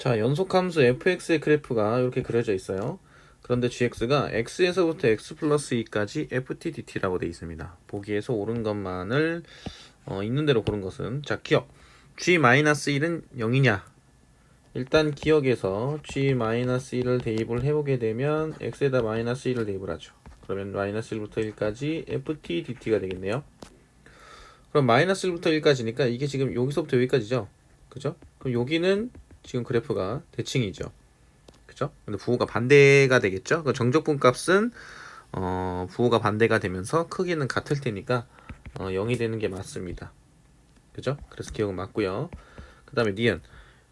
자, 연속함수 fx의 그래프가 이렇게 그려져 있어요. 그런데 gx가 x에서부터 x 플러스 2까지 ft dt라고 되어 있습니다. 보기에서 옳은 것만을 어, 있는 대로 고른 것은 자, 기억. g 마이너스 1은 0이냐? 일단 기억에서 g 마이너스 1을 대입을 해보게 되면 x에다 마이너스 1을 대입을 하죠. 그러면 마이너스 1부터 1까지 ft dt가 되겠네요. 그럼 마이너스 1부터 1까지니까 이게 지금 여기서부터 여기까지죠. 그죠? 그럼 여기는 지금 그래프가 대칭이죠. 그죠? 근데 부호가 반대가 되겠죠? 그 정적분 값은 어, 부호가 반대가 되면서 크기는 같을 테니까 어, 0이 되는 게 맞습니다. 그죠? 그래서 기억은 맞고요. 그 다음에 니은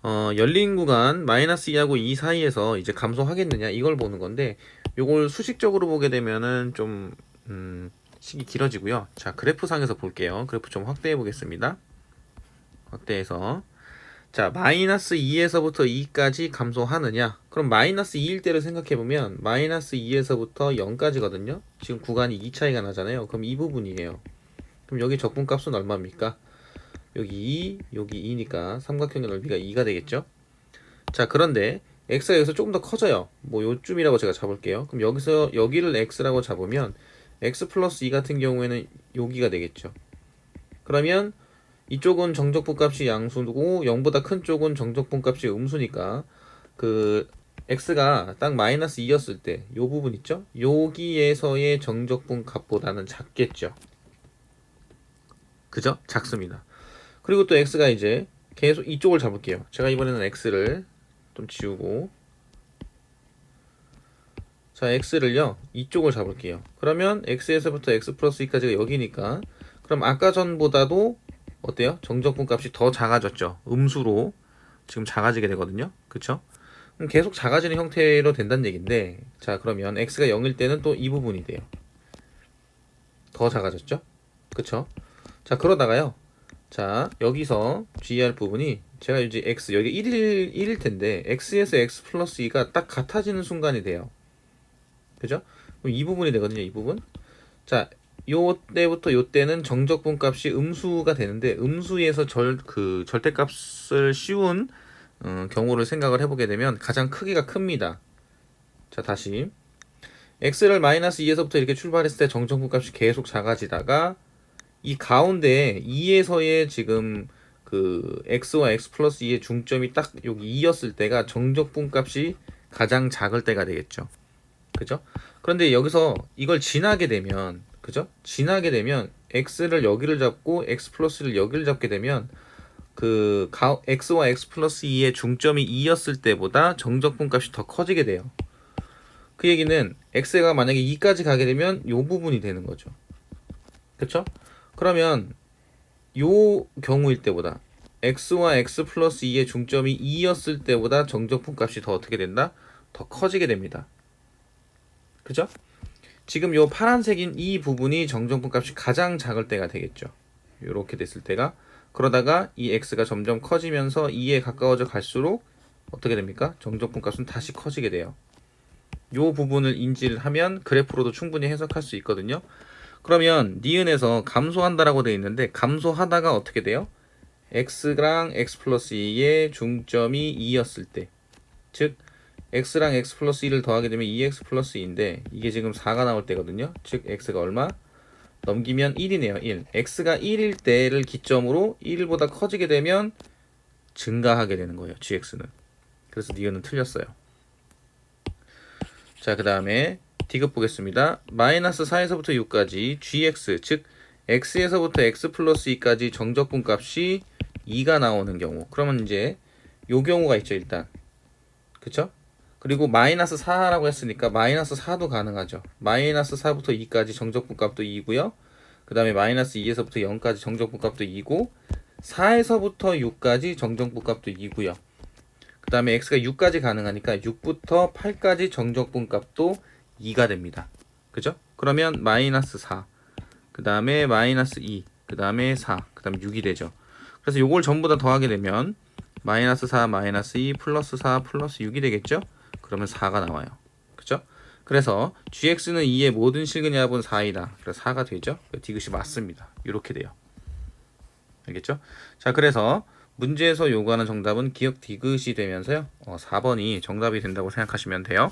어, 열린 구간 마이너스 2하고 2 사이에서 이제 감소하겠느냐 이걸 보는 건데 요걸 수식적으로 보게 되면은 좀 음, 식이 길어지고요. 자 그래프 상에서 볼게요. 그래프 좀 확대해 보겠습니다. 확대해서 자 마이너스 2에서부터 2까지 감소하느냐? 그럼 마이너스 2일 때를 생각해 보면 마이너스 2에서부터 0까지거든요. 지금 구간이 2 차이가 나잖아요. 그럼 이 부분이에요. 그럼 여기 적분값은 얼마입니까? 여기 2 여기 2니까 삼각형의 넓이가 2가 되겠죠? 자 그런데 x가 여기서 조금 더 커져요. 뭐 요쯤이라고 제가 잡을게요. 그럼 여기서 여기를 x라고 잡으면 x 플러스 2 같은 경우에는 여기가 되겠죠. 그러면 이쪽은 정적분 값이 양수고 0보다 큰 쪽은 정적분 값이 음수니까 그 x가 딱 마이너스 2였을 때요 부분 있죠? 여기에서의 정적분 값보다는 작겠죠. 그죠? 작습니다. 그리고 또 x가 이제 계속 이쪽을 잡을게요. 제가 이번에는 x를 좀 지우고 자 x를요 이쪽을 잡을게요. 그러면 x에서부터 x 플러스 2까지가 여기니까 그럼 아까 전보다도 어때요? 정적분 값이 더 작아졌죠. 음수로 지금 작아지게 되거든요. 그쵸? 그럼 계속 작아지는 형태로 된다는 얘기인데 자 그러면 x가 0일 때는 또 이 부분이 돼요. 더 작아졌죠? 그쵸? 자 그러다가요. 자 여기서 gr 부분이 제가 이제 x 여기 1일 1일 텐데 x에서 x 플러스 2가 딱 같아지는 순간이 돼요. 그죠? 그럼 이 부분이 되거든요. 이 부분. 자 요 때부터 요 때는 정적분 값이 음수가 되는데 음수에서 절 그 절대값을 씌운 어, 경우를 생각을 해보게 되면 가장 크기가 큽니다. 자 다시 x를 마이너스 2에서부터 이렇게 출발했을 때 정적분 값이 계속 작아지다가 이 가운데 2에서의 지금 그 x와 x 플러스 2의 중점이 딱 여기 2였을 때가 정적분 값이 가장 작을 때가 되겠죠. 그죠? 그런데 여기서 이걸 지나게 되면 그죠? 지나게 되면 x를 여기를 잡고 x 플러스를 여기를 잡게 되면 그 가, x와 x 플러스 2의 중점이 2였을 때보다 정적분 값이 더 커지게 돼요. 그 얘기는 x가 만약에 2까지 가게 되면 요 부분이 되는 거죠. 그렇죠? 그러면 요 경우일 때보다 x와 x 플러스 2의 중점이 2였을 때보다 정적분 값이 더 어떻게 된다? 더 커지게 됩니다. 그죠? 지금 요 파란색인 이 부분이 정정분 값이 가장 작을 때가 되겠죠. 이렇게 됐을 때가 그러다가 이 x가 점점 커지면서 2에 가까워져 갈수록 어떻게 됩니까? 정적분 값은 다시 커지게 돼요. 요 부분을 인지를 하면 그래프로도 충분히 해석할 수 있거든요. 그러면 니은에서 감소한다라고 되어 있는데 감소하다가 어떻게 돼요? x랑 x 플러스 2의 중점이 2였을 때, 즉 x랑 x 플러스 1을 더하게 되면 2x 플러스 2인데 이게 지금 4가 나올 때거든요. 즉 x가 얼마? 넘기면 1이네요. 1. x가 1일 때를 기점으로 1보다 커지게 되면 증가하게 되는 거예요. gx는. 그래서 니은은 틀렸어요. 자, 그 다음에 디귿 보겠습니다. 마이너스 4에서부터 6까지 gx, 즉 x에서부터 x 플러스 2까지 정적분 값이 2가 나오는 경우. 그러면 이제 요 경우가 있죠, 일단. 그쵸? 그리고 마이너스 4라고 했으니까 마이너스 4도 가능하죠. 마이너스 4부터 2까지 정적분 값도 2고요. 그 다음에 마이너스 2에서부터 0까지 정적분 값도 2고 4에서부터 6까지 정적분 값도 2고요. 그 다음에 x가 6까지 가능하니까 6부터 8까지 정적분 값도 2가 됩니다. 그죠? 그러면 마이너스 4, 그 다음에 마이너스 2, 그 다음에 4, 그 다음에 6이 되죠. 그래서 요걸 전부 다 더하게 되면 마이너스 4, 마이너스 2, 플러스 4, 플러스 6이 되겠죠? 그러면 4가 나와요. 그죠? 그래서 gx는 2의 모든 합은 4이다. 그래서 4가 되죠? 디귿이 맞습니다. 이렇게 돼요. 알겠죠? 자, 그래서 문제에서 요구하는 정답은 기억 디귿이 되면서요. 어, 4번이 정답이 된다고 생각하시면 돼요.